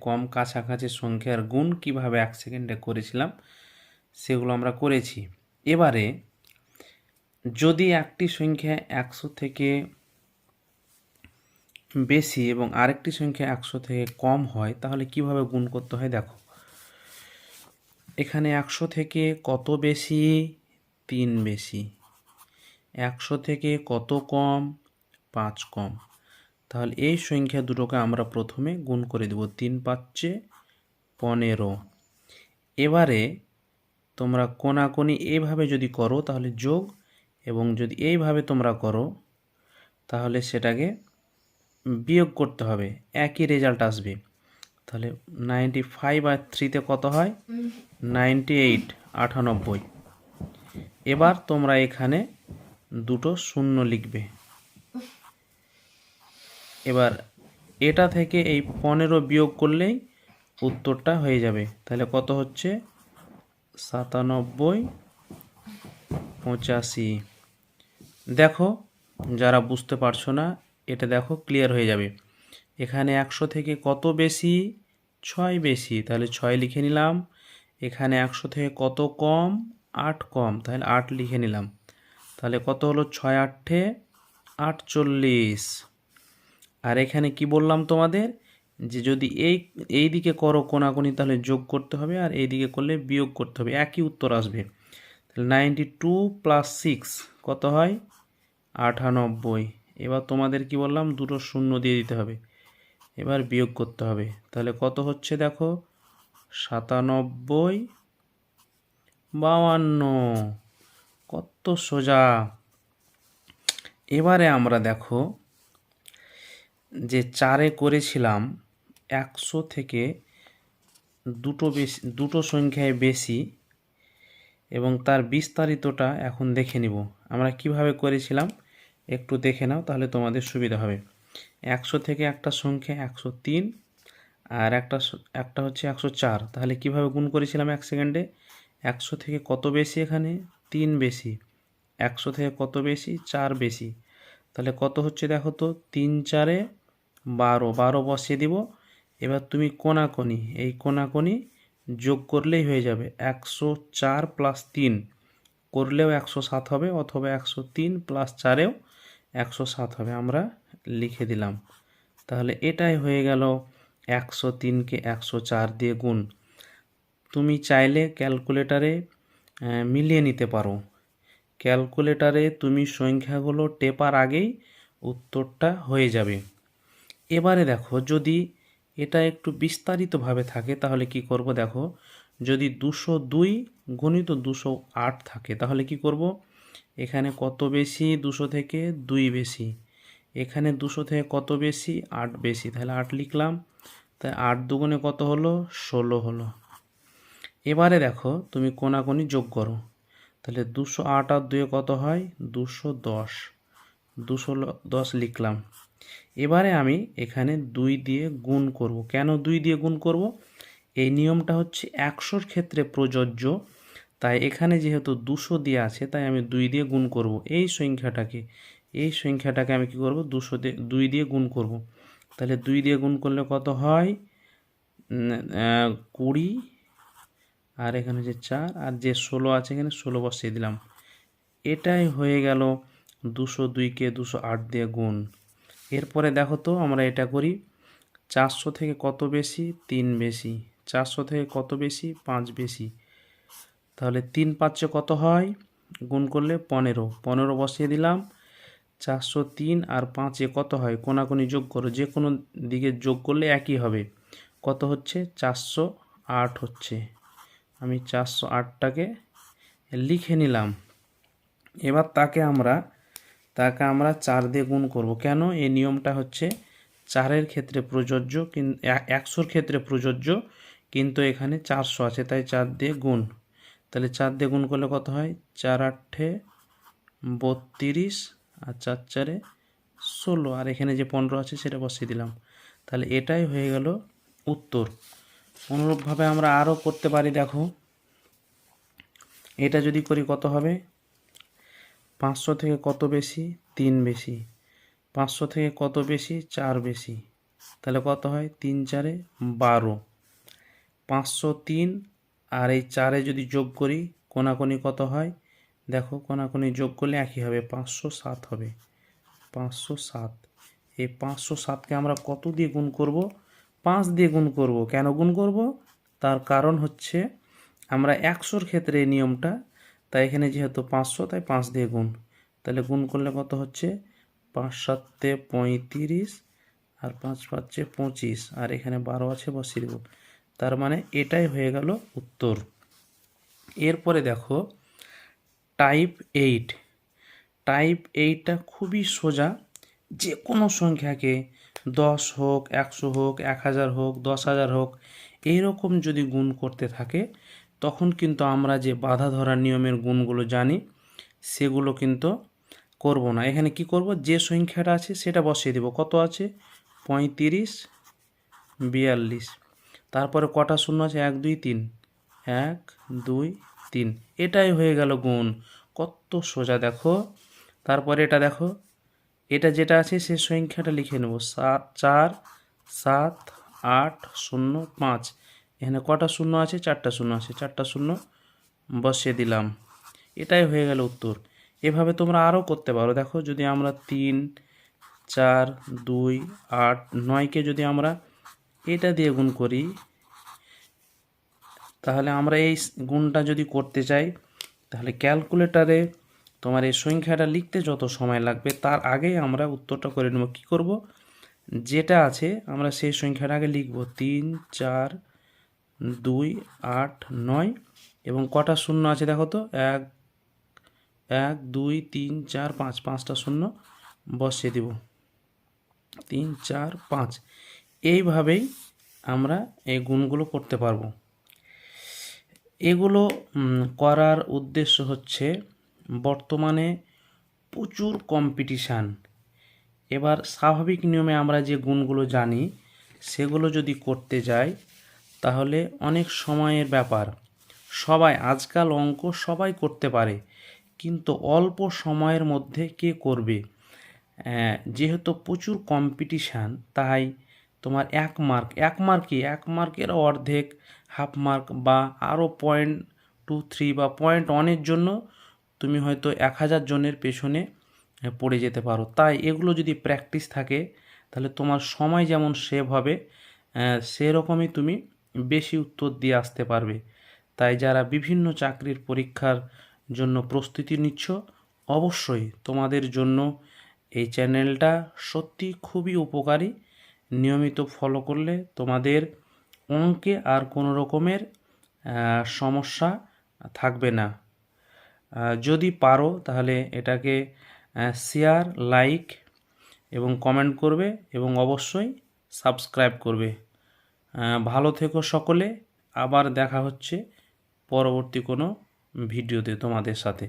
কম কাছাকাছি সংখ্যার গুণ কীভাবে এক সেকেন্ডে করেছিলাম, সেগুলো আমরা করেছি। এবারে যদি একটি সংখ্যা একশো থেকে বেশি এবং আরেকটি সংখ্যা একশো থেকে কম হয়, তাহলে কীভাবে গুণ করতে হয় দেখো। এখানে একশো থেকে কত বেশি? তিন বেশি। একশো থেকে কত কম? পাঁচ কম। তাহলে এই সংখ্যা দুটোকে আমরা প্রথমে গুণ করে দেব তিন পাচ্ছে পনেরো। এবারে তোমরা কোনাকুনি এইভাবে যদি করো তাহলে যোগ এবং যদি এইভাবে তোমরা করো তাহলে সেটাকে বিয়োগ করতে হবে, একই রেজাল্ট আসবে। তাহলে নাইনটি ফাইভ আর থ্রিতে কত হয়? নাইনটি এইট আটানব্বই। এবার তোমরা এখানে দুটো শূন্য লিখবে। এবার এটা থেকে এই পনেরো বিয়োগ করলেই উত্তরটা হয়ে যাবে। তাহলে কত হচ্ছে? সাতানব্বই পঁচাশি। দেখো, যারা বুঝতে পারছ না, এটা দেখো ক্লিয়ার হয়ে যাবে। এখানে একশো থেকে কত বেশি? ছয় বেশি। তাহলে ছয় লিখে নিলাম। এখানে একশো থেকে কত কম? আট কম। তাহলে আট লিখে নিলাম। তাহলে কত হলো? ছয় আটে আটচল্লিশ। আর এখানে কি বললাম তোমাদের? যে যদি এই এই দিকে করো কোনাকুনি তাহলে যোগ করতে হবে আর এই দিকে করলে বিয়োগ করতে হবে। একই উত্তর আসবে। তাহলে নাইনটি টু প্লাস সিক্স কত হয়? আটানব্বই। এবার তোমাদের কি বললাম? দুটো শূন্য দিয়ে দিতে হবে। এবার বিয়োগ করতে হবে। তাহলে কত হচ্ছে দেখো? সাতানব্বই বাউান্ন কত সোজা। এবারে আমরা দেখো যে চারে করেছিলাম, একশো থেকে দুটো বেশি, দুটো সংখ্যায় বেশি এবং তার বিস্তারিতটা এখন দেখে নিব। আমরা কীভাবে করেছিলাম একটু দেখে নাও, তাহলে তোমাদের সুবিধা হবে। একশো থেকে একটা সংখ্যা একশো তিন আর একটা একটা হচ্ছে একশো চার। তাহলে কীভাবে গুণ করেছিলাম এক সেকেন্ডে? একশো থেকে কত বেশি এখানে? তিন বেশি। একশো থেকে কত বেশি? চার বেশি। তাহলে কত হচ্ছে দেখো তো? তিন চারে বারো বারো বসিয়ে দিব। এবার তুমি কোনাকোনি, এই কোনাকোনি যোগ করলেই হয়ে যাবে একশো চার প্লাস তিন। করলেও একশো সাত হবে অথবা একশো তিন প্লাস চারেও একশো সাত হবে, আমরা লিখে দিলাম। তাহলে এটাই হয়ে গেল একশো তিনকে একশো চার দিয়ে গুণ। তুমি চাইলে ক্যালকুলেটারে মিলিয়ে নিতে পারো। ক্যালকুলেটারে তুমি সংখ্যাগুলো টেপার আগেই উত্তরটা হয়ে যাবে। এবারে দেখো, যদি এটা একটু বিস্তারিতভাবে থাকে, তাহলে কি করব দেখো, যদি দুশো দুই গণিত দুশো আট থাকে, তাহলে কি করব? এখানে কত বেশি? দুশো থেকে দুই বেশি। এখানে দুশো থেকে কত বেশি? আট বেশি। তাহলে আট লিখলাম। তাই আট দুগুণে কত হলো? ষোলো হলো। এবারে দেখো, তুমি কোনাকুনি যোগ করো। তাহলে দুশো আট আর দুয়ে কত হয়? দুশো দশ। দুশো দশ লিখলাম। এবারে আমি এখানে দুই দিয়ে গুণ করব। কেন দুই দিয়ে গুণ করব? এই নিয়মটা হচ্ছে একশোর ক্ষেত্রে প্রযোজ্য, তাই এখানে যেহেতু দুশো দিয়ে আছে, তাই আমি দুই দিয়ে গুণ করব। এই সংখ্যাটাকে এই সংখ্যাটাকে আমি কি করব? দুশো দিয়ে, দুই দিয়ে গুণ করব। তাহলে দুই দিয়ে গুণ করলে কত হয়? কুড়ি, আর এখানে যে চার, আর যে ষোলো আছে এখানে ষোলো বসিয়ে দিলাম। এটাই হয়ে গেল দুশো দুইকে দুশো আট দিয়ে গুণ। এরপরে দেখো তো আমরা এটা করি চারশো থেকে কত বেশি? তিন বেশি। চারশো থেকে কত বেশি? পাঁচ বেশি। তাহলে তিন পাঁচে কত হয়? গুণ করলে পনেরো। পনেরো বসিয়ে দিলাম। চারশো তিন আর পাঁচে কত হয়? কোনাকুনি যোগ করো। যে কোনো দিকে যোগ করলে একই হবে। কত হচ্ছে? চারশো আট হচ্ছে। আমি চারশো আটটাকে লিখে নিলাম। এবার তাকে আমরা তাকে আমরা চার দিয়ে গুণ করব। কেন? এই নিয়মটা হচ্ছে চারের ক্ষেত্রে প্রযোজ্য একশোর ক্ষেত্রে প্রযোজ্য, কিন্তু এখানে চারশো আছে, তাই চার দিয়ে গুণ। তাহলে চার দিয়ে গুণ করলে কত হয়? চার আটে বত্রিশ আর চার চারে ষোলো। আর এখানে যে পনেরো আছে সেটা বসিয়ে দিলাম। তাহলে এটাই হয়ে গেল উত্তর। অনুরূপভাবে আমরা আরও করতে পারি, দেখো। এটা যদি করি কত হবে? পাঁচশো থেকে কত বেশি? তিন বেশি। পাঁচশো থেকে কত বেশি? চার বেশি। তাহলে কত হয়? তিন চারে বারো। পাঁচশো তিন আর এই চারে যদি যোগ করি, কোনাকুনি কত হয়? দেখো, কোনাকুনি যোগ করলে একই হবে। পাঁচশো সাত হবে। পাঁচশো সাত। এই পাঁচশো সাতকে আমরা কত দিয়ে গুণ করব? পাঁচ দিয়ে গুণ করব। কেন গুণ করব? তার কারণ হচ্ছে আমরা একশোর ক্ষেত্রে এই নিয়মটা তাই এখানে যেহেতু পাঁচশো, তাই পাঁচ দিয়ে গুণ। তাহলে গুণ করলে কত হচ্ছে? পাঁচ সাতে পঁয়ত্রিশ আর পাঁচ পাঁচে পঁচিশ। আর এখানে বারো আছে, বসিয়ে দেব। তার মানে এটাই হয়ে গেল উত্তর। এরপরে দেখো টাইপ এইট টাইপ এইটটা খুবই সোজা। যে কোনো সংখ্যাকে দশ হোক, একশো হোক, এক হাজার হোক, দশ হাজার হোক, এইরকম যদি গুণ করতে থাকে তখন কিন্তু আমরা যে বাধা ধরার নিয়মের গুণগুলো জানি, সেগুলো কিন্তু করব না। এখানে কি করব? যে সংখ্যাটা আছে সেটা বসিয়ে দেব। কত আছে? পঁয়ত্রিশ, বিয়াল্লিশ। তারপরে কটা শূন্য আছে? এক, দুই, তিন। এক, দুই, তিন। এটাই হয়ে গেল গুণ। কত সোজা, দেখো। তারপরে এটা দেখো। এটা যেটা আছে সে সংখ্যাটা লিখে নেব। সাত, চার, সাত, আট, শূন্য, পাঁচ। এখানে কটা শূন্য আছে? চারটা শূন্য আছে। চারটা শূন্য বসিয়ে দিলাম। এটাই হয়ে গেল উত্তর। এভাবে তোমরা আরও করতে পারো। দেখো, যদি আমরা তিন, চার, দুই, আট, নয়কে যদি আমরা এটা দিয়ে গুণ করি, তাহলে আমরা এই গুণটা যদি করতে চাই, তাহলে ক্যালকুলেটারে তোমার এই সংখ্যাটা লিখতে যত সময় লাগবে, তার আগেই আমরা উত্তরটা করে নেব। কী করব? যেটা আছে, আমরা সেই সংখ্যাটা আগে লিখব। তিন, চার দুই, আট, নয় এবং কটা শূন্য আছে দেখো তো? এক এক, দুই, তিন, চার, পাঁচ। পাঁচটা শূন্য বসিয়ে দেব। তিন, চার, পাঁচ। এইভাবেই আমরা এই গুণগুলো করতে পারব। এগুলো করার উদ্দেশ্য হচ্ছে বর্তমানে প্রচুর কম্পিটিশান এবার স্বাভাবিক নিয়মে আমরা যে গুণগুলো জানি, সেগুলো যদি করতে যাই তাহলে অনেক সময়ের ব্যাপার। সবাই আজকাল অঙ্ক সবাই করতে পারে, কিন্তু অল্প সময়ের মধ্যে কে করবে? যেহেতু প্রচুর কম্পিটিশান তাই তোমার এক মার্ক এক মার্কই এক মার্কের অর্ধেক হাফ মার্ক বা আরও পয়েন্ট টু থ্রি বা পয়েন্ট ওয়ানের জন্য তুমি হয়তো এক হাজার জনের পেছনে পড়ে যেতে পারো। তাই এগুলো যদি প্র্যাকটিস থাকে, তাহলে তোমার সময় যেমন সেভ হবে সেরকমই তুমি বেশি উত্তর দিয়ে আসতে পারবে। তাই যারা বিভিন্ন চাকরির পরীক্ষার জন্য প্রস্তুতি নিচ্ছ, অবশ্যই তোমাদের জন্য এই চ্যানেলটা সত্যি খুবই উপকারী। নিয়মিত ফলো করলে তোমাদের অঙ্কে আর কোনো রকমের সমস্যা থাকবে না। যদি পারো তাহলে এটাকে শেয়ার লাইক এবং কমেন্ট করবে এবং অবশ্যই সাবস্ক্রাইব করবে। ভালো থেকো সকলে। আবার দেখা হচ্ছে পরবর্তী কোনো ভিডিওতে তোমাদের সাথে।